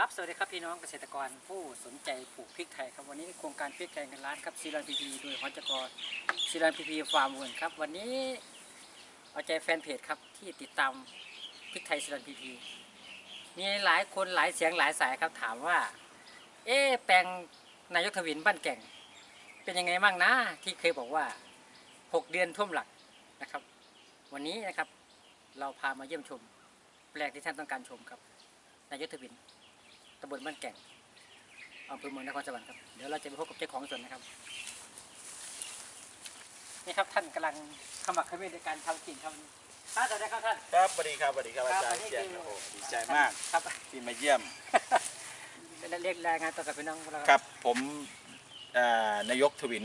ครับ สวัสดีครับพี่น้องเกษตรกรผู้สนใจปลูกพริกไทยครับวันนี้โครงการพริกไทยเงินล้านครับซีรันพีพีโดยหอจกรซีรันพีพีฟาร์มเวิร์นครับ วันนี้เอาใจแฟนเพจครับที่ติดตามพริกไทยซีรันพีพีมีหลายคนหลายเสียงหลายสายครับถามว่า เอ๊แปลงนายกทวินบ้านแก่ง เป็นยังไงบ้างนะที่เคยบอกว่า 6 เดือนท่วมหลักนะครับ วันนี้นะครับเราพามาเยี่ยมชม แปลงที่ท่านต้องการชมครับนายกทวิน ตำบลบ้านแก่งอำเภอเมืองนครสวรรค์ครับ เดี๋ยวเราจะไปพบกับเจ้าของสวนนะครับ นี่ครับท่านกำลังขมักเขม้นในการทำกิ่งครับครับสวัสดีครับท่าน ครับสวัสดีครับสวัสดีครับครัอาบจารอันย์นี้เจียนคือโอ้โหดีใจมากครับที่มาเยี่ยมเป็นเรียกรายงานต่อกับพี่น้องเราครับผมเอ่อนายกทวิน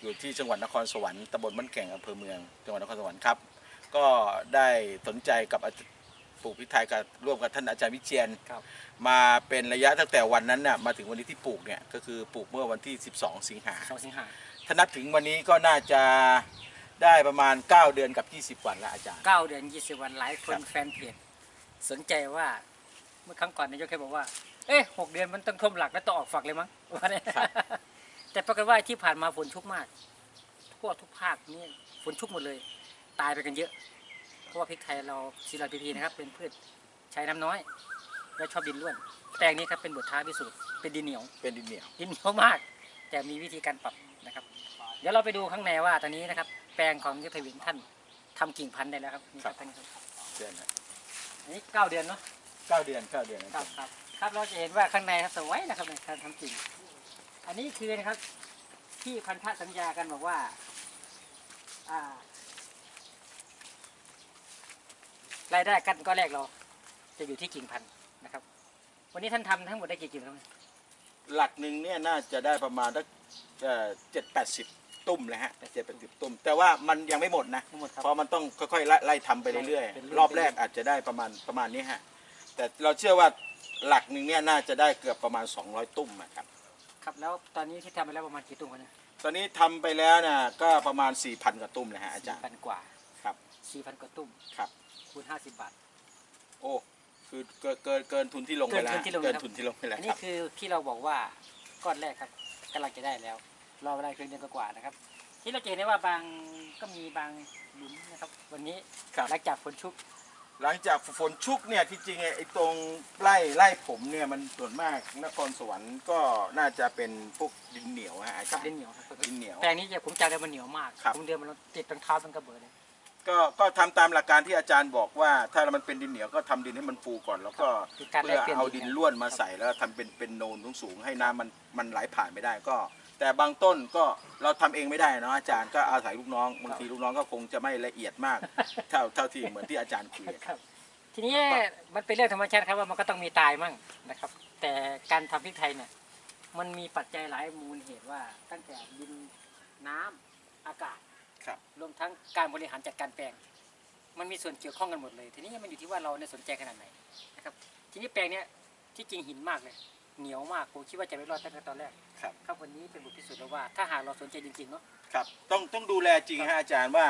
อยู่ที่จังหวัดนครสวรรค์ตำบลบ้านแก่งอำเภอเมืองจังหวัดนครสวรรค์ครับ ก็ได้สนใจกับอาจ ปลูกพริกไทยกับร่วมกับท่านอาจารย์วิเชียนครับมาเป็นระยะตั้งแต่วันนั้นน่ะมาถึงวันนี้ที่ปลูกเนี่ยก็คือปลูกเมื่อวันที่ 12 สิงหาสองสิงหาถ้านับถึงวันนี้ก็น่าจะได้ประมาณ 9 เดือนกับ 20 วันแล้วอาจารย์เก้าเดือนยี่สิบวันหลายคนครับแฟนเพจสนใจว่าเมื่อครั้งก่อนนายกเคยบอกว่า เอ๊ะหกเดือนมันต้องท่วมหลักแล้วต้องออกฝักเลยมั้งว่าเนี่ยแต่ปรากฏว่าที่ผ่านมาฝนชุกมากทั่วทุกภาคนี่ฝนชุกหมดเลย ตายไปกันเยอะ เพราะว่าพริกไทยเราซีลาพีพีนะครับ เป็นพืชใช้น้ำน้อย และชอบดินร่วน แปลงนี้ครับเป็นบทท้าพิสูจน์เป็นดินเหนียว เป็นดินเหนียว ดินเหนียวมาก แต่มีวิธีการปรับนะครับ เดี๋ยวเราไปดูข้างในว่าตอนนี้นะครับ แปลงของยุทธวินท่านทำกิ่งพันธุ์ได้แล้วครับนี่ครับท่านครับเดือนนะอันนี้เก้าเดือนเนาะเก้าเดือนเก้าเดือนอาครัจาบรย์ครับครับเราจะเห็นว่าข้างในครับสวยนะครับในการทำกิ่ง อันนี้คือนะครับที่พันธสัญญากันบอกว่า อ่า รายได้กันก็แรกเรา จะอยู่ที่กิ่งพันธุ์นะครับ วันนี้ท่านทำทั้งหมดได้กี่กิ่งครับหลักหนึ่งเนี่ยน่าจะได้ประมาณสักเจ็ดแปดสิบตุ้มเลยฮะเจ็ดแปดสิบตุ้ม แต่ว่ามันยังไม่หมดนะทั้งหมดครับเพราะมันต้องค่อยๆไล่ไล่ทำไปเรื่อยเป็นเรื่อยๆรอบแรกอาจจะได้ประมาณประมาณนี้ฮะแต่เราเชื่อว่าหลักหนึ่งเนี่ยน่าจะได้เกือบประมาณ 200 ตุ้มอะครับครับแล้วตอนนี้ที่ทำไปแล้วประมาณกี่ตุ้มครับเนี่ยตอนนี้ทำไปแล้วนะก็ประมาณ4,000กว่าตุ้มเลยฮะอาจารย์พันกว่าครับสี่พันกว่าตุ้มครับ คูณห้าสิบบาท โอ้คือเกินเกินเกินทุนที่ลงไปแล้วเกินทุนที่ลง เกินครับทุนที่ลงไปแล้วอันคนี้รับคือที่เราบอกว่าก้อนแรกครับกำลังจะได้แล้ว รอเวลาเพียงเดือนกว่าๆนะครับ ที่เราจะเห็นได้ว่าบางก็มีบางหลุมนะครับ วันนี้ครับ หลังจากฝนชุก หลังจากฝนชุกเนี่ยที่จริงไอ้ตรงไร่ไร่ผมเนี่ยมันส่วนมากนครสวรรค์ก็น่าจะเป็นพวกดินเหนียวฮะอากัจาบรดินย์เหนียวครับดินเหนียว แปลงนี้จะผมจำได้มันเหนียวมาก ครับ ผมเดินมันติดรองเท้าเป็นกระเบิดเลย ก็ก็ทำตามหลักการที่อาจารย์บอกว่า ถ้ามันเป็นดินเหนียวก็ทำดินให้มันฟูก่อน แล้วก็คือการเพื่อแลกเปลี่ยน เอาดิดินนครับล้วนมาใส่แล้วทำเป็นเป็นโนนสูงๆให้น้ำมันมันไหลผ่านไม่ได้ก็ แต่บางต้นก็เราทำเองไม่ได้เนาะอาจารย์ก็อาศัยลูกน้องบางทีลูกน้องก็คงจะไม่ละเอียดมาก เท่าเท่าที่เหมือนที่อาจารย์คุยครับ ทีนี้มันเป็นเรื่องธรรมชาติครับว่ามันก็ต้องมีตายมั่งนะครับ แต่การทำพริกไทยเนี่ย มันมีปัจจัยหลายมูลเหตุว่าตั้งแต่ดินน้ำอากาศ ครับรวมทั้งการบริหารจัดการแปลง มันมีส่วนเกี่ยวข้องกันหมดเลย ทีนี้มันอยู่ที่ว่าเราเนี่ยสนใจขนาดไหนนะครับ ทีนี้แปลงเนี้ยที่จริงหินมากเลยเหนียวมากผมคิดว่าจะไม่รอดตั้งแต่ตอนแรกครับครับวันนี้เป็นบทพิสูจน์แล้วว่าถ้าหากเราสนใจจริงๆเนาะครับต้องต้องดูแลจริงฮะอาจารย์ว่า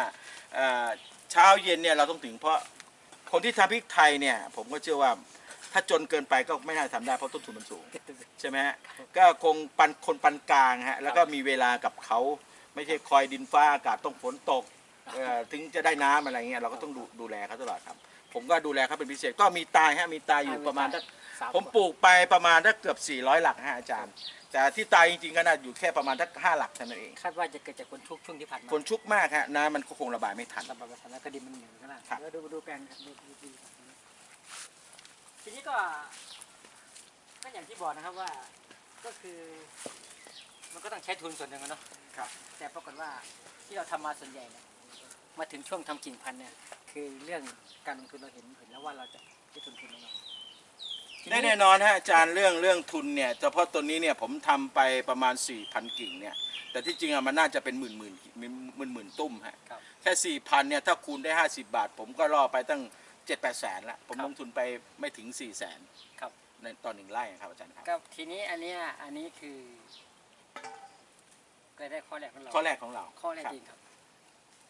เอ่อเช้าเย็นเนี่ยเราต้องถึงเพราะคนที่ทำพริกไทยเนี่ย ผมก็เชื่อว่าถ้าจนเกินไปก็ไม่น่าทำได้เพราะต้นทุนมันสูง ใช่ไหมฮะก็คงปันคนปันกลางฮะแล้วก็มีเวลากับเขา ไม่ใช่คอยดินฟ้าอากาศต้องฝนตกเอ่อถึงจะได้น้ำอะไรเงี้ยเราก็ต้องดูดูแลเขาตลอดครับ ผมก็ดูแลเขาเป็นพิเศษก็มีตายฮะมีตายอยู่ประมาณสัก สามผมปลูกไปประมาณสักเกือบ 400 หลักฮะอาจารย์ แต่ที่ตายจริงๆก็น่าอยู่แค่ประมาณสักห้าหลักเท่านั้นเอง คาดว่าจะเกิดจากคนชุกช่วงที่ผ่านมาฝนชุกมากฮะน้ำมันก็คงระบายไม่ทันระบายไปแล้วก็ดินมันเหนียวข้างล่างครับ แล้วดูดูแปลงครับดูดูดูทีนี้ก็ก็อย่างที่บอกนะครับว่า ก็คือ มันก็ต้องใช้ทุนส่วนหนึ่งอะเนาะ ครับ แต่ปรากฏว่าที่เราทำมาส่วนใหญ่เนี่ยมาถึงช่วงทำกิ่งพันธุ์เนี่ยคือเรื่องการลงทุนเราเห็นเห็นแล้วว่าเราจะได้ทุนทุนลงมาทีได้แน่นอนฮะอาจารย์เรื่องเรื่องทุนเนี่ยเฉพาะตัวนี้เนี่ยผมทำไปประมาณ 4,000 กิ่งเนี่ยแต่ที่จริงอะมันน่าจะเป็นหมื่นหมื่นหมื่นหมื่นหมื่นตุ้มฮะครับแค่4,000เนี่ยถ้าคูณได้ 50 บาท ผมก็ล่อไปตั้ง7 8แสนละผมครับลงทุนไปไม่ถึง4แสนครับในตอนหนึ่งไร่ครับอาจารย์ครับก็ทีนี้อันเนี้ยอันนี้คือ รายได้ข้อแรกของเราข้อแรกของเราข้อแรกครับจริงครับ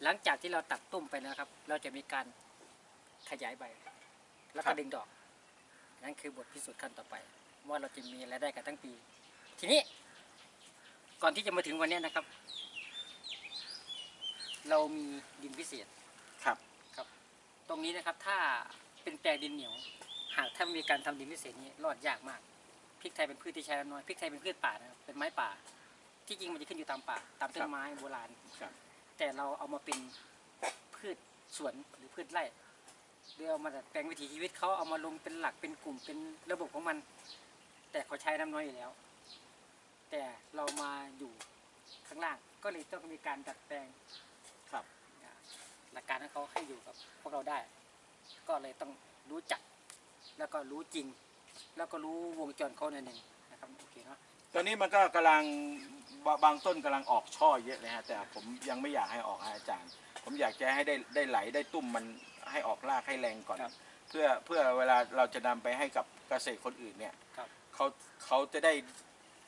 หลังจากที่เราตัดตุ้มไปนะครับ เราจะมีการขยายใบ แล้วก็ดึงดอก นั่นคือบทพิสูจน์ขั้นต่อไป ว่าเราจะมีรายได้กันทั้งปี ทีนี้ ก่อนที่จะมาถึงวันเนี้ยนะครับ เรามีดินพิเศษครับครับ ตรงนี้นะครับถ้าเป็นแปลงดินเหนียว หากถ้ามีการทำดินพิเศษนี้รอดยากมากพริกไทยเป็นพืชที่ใช้น้ำน้อยพริกไทยเป็นพืชป่านะครับเป็นไม้ป่า ที่จริงมันจะขึ้นอยู่ตามป่าตามต้ครันบไม้โบราณครับแต่เราเอามาเป็นพืชสวนหรือพืชไร่หรือเอามาดัดแปลงวิถีชีวิตเขาเอามาลงเป็นหลักเป็นกลุ่มเป็นระบบของมัน แต่เขาใช้น้ำน้อยอยู่แล้ว แต่เรามาอยู่ข้างล่างก็เลยต้องมีการดัดแปลงครับหลักการให้เขาให้อยู่กับพวกเราได้ ก็เลยต้องรู้จัก แล้วก็รู้จริง แล้วก็รู้วงจรเขาหน่อยหนึ่ง ตอนนี้มันก็กำลังบาบางต้นกำลังออกช่อเยอะเลยฮะแต่ผมยังไม่อยากให้ออกฮะอาจารย์ ผมอยากจะให้ได้ได้ไหลได้ตุ้มมันให้ออกรากให้แรงก่อน ครับเพื่อเพื่อเวลาเราจะนำไปให้กับเกษตรคนอื่นเนี่ยครับ เขาเขาจะได้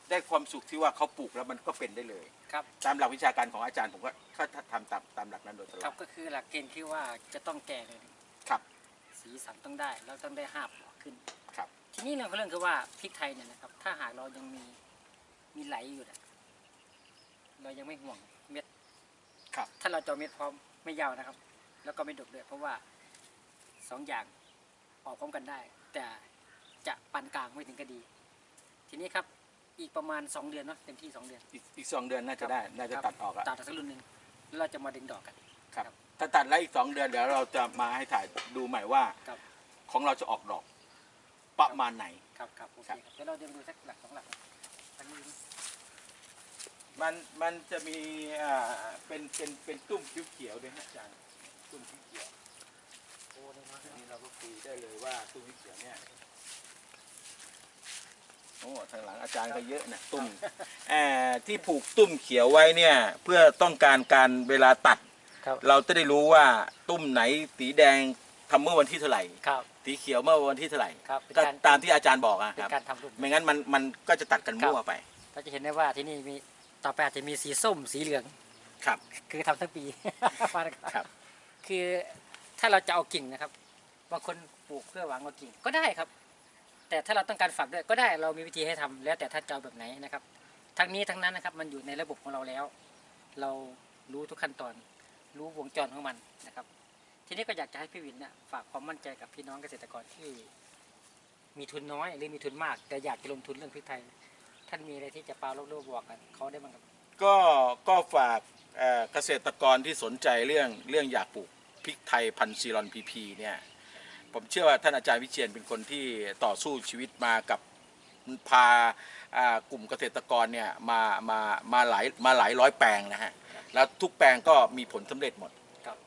ได้ความสุขที่ว่าเขาปลูกแล้วมันก็เป็นได้เลย ครับตามหลักวิชาการของอาจารย์ผมก็ก็ทำตามตามหลักนั้นโดยตลครัอบดก็คือหลักเกณฑ์ที่ว่าจะต้องแก่เลยครับ สีสันต้องได้แล้วต้องได้ห้าปลอกขึ้น ครับ ทีนี้เรื่องของเรื่องคือว่าพริกไทยเนี่ยนะครับถ้าหากเรายังมี มีไหลอยู่นะเรายังไม่ห่วงเม็ด ครับ ถ้าเราจะเอาเม็ดพร้อมไม่ยาวนะครับ แล้วก็ไม่ดกด้วยเพราะว่าสองอย่างออกพร้อมกันได้ แต่จะปานกลางไม่ถึงก็ดี ทีนี้ครับอีกประมาณสองเดือนเนาะเต็มที่สองเดือนอีกอีกสองเดือนน่าจะได้ น่าจะครับตัดออกแล้ว ตัดสักรุ่นหนึ่งแล้วเราจะมาดึงดอกกัน ครับ ถ้าตัดแล้วอีกสองเดือนเดี๋ยวเราจะมาให้ถ่ายดูใหม่ว่า ครับ ของเราจะออกดอก ประมาณไหน ครับครับโอเคครับครับเดี๋ยวเราเดินดูสักหลักสองหลักอันนี้ มันมันจะมีอ่าเป็นเป็นเป็นตุ้มเขียวๆด้วยฮะอาจารย์ตุ้มเขียวโอ้เนี่ยอันเนาะนี้เราก็คุยได้เลยว่าตุ้มเขียวเนี่ยโอ้ทางหลังอาจารย์ก็เยอะนะตุ้มเอ่อที่ผูกตุ้มเขียวไว้เนี่ย เพื่อต้องการการเวลาตัด ครับ เราจะได้รู้ว่าตุ้มไหนสีแดงทำเมื่อวันที่เท่าไหร่ ครับ สีเขียวเมื่อวันที่เท่าไหร่ครับเป็นก็การ ตามที่อาจารย์บอกอะเป็ครับนการทำรูปไม่งั้นมันมันก็จะตัดกันมั่วไปเราจะเห็นได้ว่าที่นี่มีต่อไปอาจจะมีสีส้มสีเหลือง ครับ คือทำทั้งปี มานะครับคือถ้าเราจะเอากิ่งนะครับบางคนปลูกเพื่อหวังเอากิ่งก็ได้ครับ แต่ถ้าเราต้องการฝักด้วยก็ได้เรามีวิธีให้ทำแล้วแต่ท่านจะเอาแบบไหนนะครับ ทั้งนี้ทั้งนั้นนะครับมันอยู่ในระบบของเราแล้ว เรารู้ทุกขั้นตอน รู้วงจรของมันนะครับ ทีนี้ก็อยากจะให้พี่วินเนี่ยฝากความมั่นใจกับพี่น้องเกษตรกรที่ มีทุนน้อยหรือมีทุนมาก แต่อยากจะลงทุนเรื่องพริกไทย ท่านมีอะไรที่จะปาโลกโลกบอกกันเขาได้บ้างครับก็ก็ฝากเอ่อเกษตรกรที่สนใจเรื่องเรื่องอยากปลูกพริกไทยพันธุ์ซีรอนพีพีเนี่ยผมเชื่อว่าท่านอาจารย์วิเชียนเป็นคนที่ต่อสู้ชีวิตมากับพาอ่ากลุ่มเกษตรกรเนี่ยมามามาหลายมาหลายร้อยแปลงนะฮะแล้วทุกแปลงก็มีผลสำเร็จหมด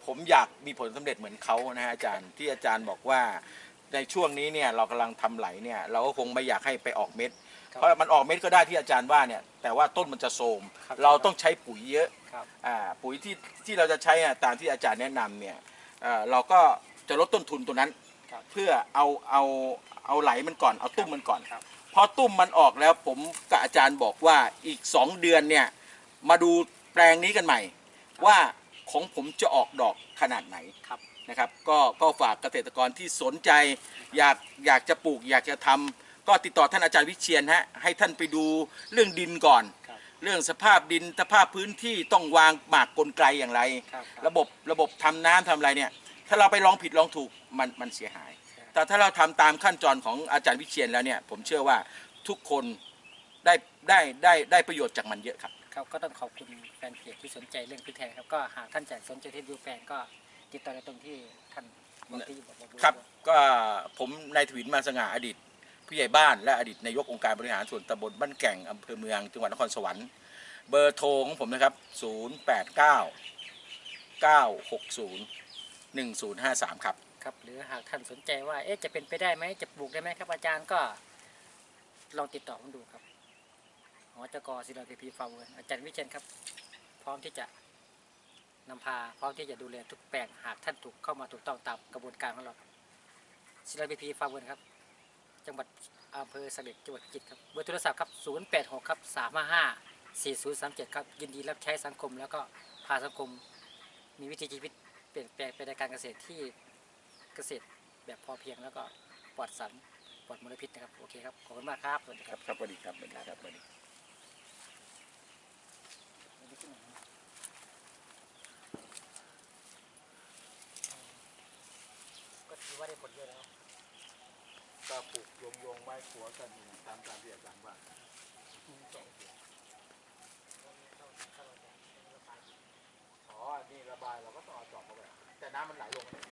ผมอยากมีผลสำเร็จเหมือนเขานะฮะอาจารย์ที่อาจารย์บอกว่าในช่วงนี้เนี่ยเรากำลังทำไหลเนี่ยเราก็คงไม่อยากให้ไปออกเม็ดครับเพราะมันออกเม็ดก็ได้ที่อาจารย์ว่าเนี่ยแต่ว่าต้นมันจะโทรมครับเราต้องใช้ปุ๋ยเยอะครับอ่าปุ๋ยที่ที่เราจะใช้อะตามที่อาจารย์แนะนำเนี่ยเอ่อเราก็จะลดต้นทุนตัวนั้นครับเพื่อเอาเอาเอาไหลมันก่อนเอาตุ้มมันก่อนครับพอตุ้มมันออกแล้วผมกับอาจารย์บอกว่าอีก 2 เดือนเนี่ยมาดูแปลงนี้กันใหม่ว่า ของผมจะออกดอกขนาดไหนครับนะครับ ก็ก็ฝากเกษตรกรที่สนใจ อยากอยากจะปลูก อยากจะทำก็ติดต่อท่านอาจารย์วิเชียนฮะให้ท่านไปดูเรื่องดินก่อน ครับ เรื่องสภาพดินสภาพพื้นที่ต้องวางหมากกลไกอย่างไร ครับระบบระบบทำน้ำทำอะไรเนี่ย ถ้าเราไปลองผิดลองถูกมันมันเสียหายแต่ถ้าเราทำตามขั้นตอนของอาจารย์วิเชียนแล้วเนี่ย ผมเชื่อว่าทุกคนได้ได้ได้ได้ประโยชน์จากมันเยอะครับ ครับก็ต้องขอบคุณแฟนเพจที่สนใจเรื่องพริกไทยครับก็หากท่านจะสนใจที่ดูแปลงก็ติดต่อได้ตรงที่ท่านบอกที่บอกบอกครับก็ผมนายทวินมาสง่าอดีตผู้ใหญ่บ้านและอดีตนายกองค์การบริหารส่วนตำบลบ้านแก่งอำเภอเมืองจังหวัดนครสวรรค์เบอร์โทรของผมนะครับ 089 960 1053 ครับ ครับ หรือหากท่านสนใจว่าเอ๊ะจะเป็นไปได้ไหมจะปลูกได้ไหมครับอาจารย์ก็ลองติดต่อผมดูครับ หอจกศิลปพีฟาเวิร์อาจารย์วิเชียนครับ พร้อมที่จะนำพาพร้อมที่จะดูแลทุกแปลงหากท่านถูกเข้ามาถูกต้องตามกระบวนการของเราศิลปพีฟาเวิร์ครับ จังหวัดอำเภอสเด็จจังหวัดพิจิตครับเบอร์โทรศัพท์ครับ 086 ครับ 355 4037 ครับ ยินดีรับใช้สังคม แล้วก็พาสังคมมีวิถีชีวิตเปลี่ยนแปลงไปในการเกษตรที่เกษตรแบบพอเพียงแล้วก็ปลอดสารปลอดมลพิษนะครับ โอเคครับ ขอบคุณมากครับ สวัสดีครับบครับสวัสดีครับสวัสดีครับสวัสดี ก็ถือว่าได้ผลเยอะแล้ว ก็ปลูกโยงโยงไว้ขัวกันตามตามที่อาจารย์ว่าอ๋อนี่ระบายเราก็ต้องเอาจอบเข้าไปแต่น้ำมันไหลลง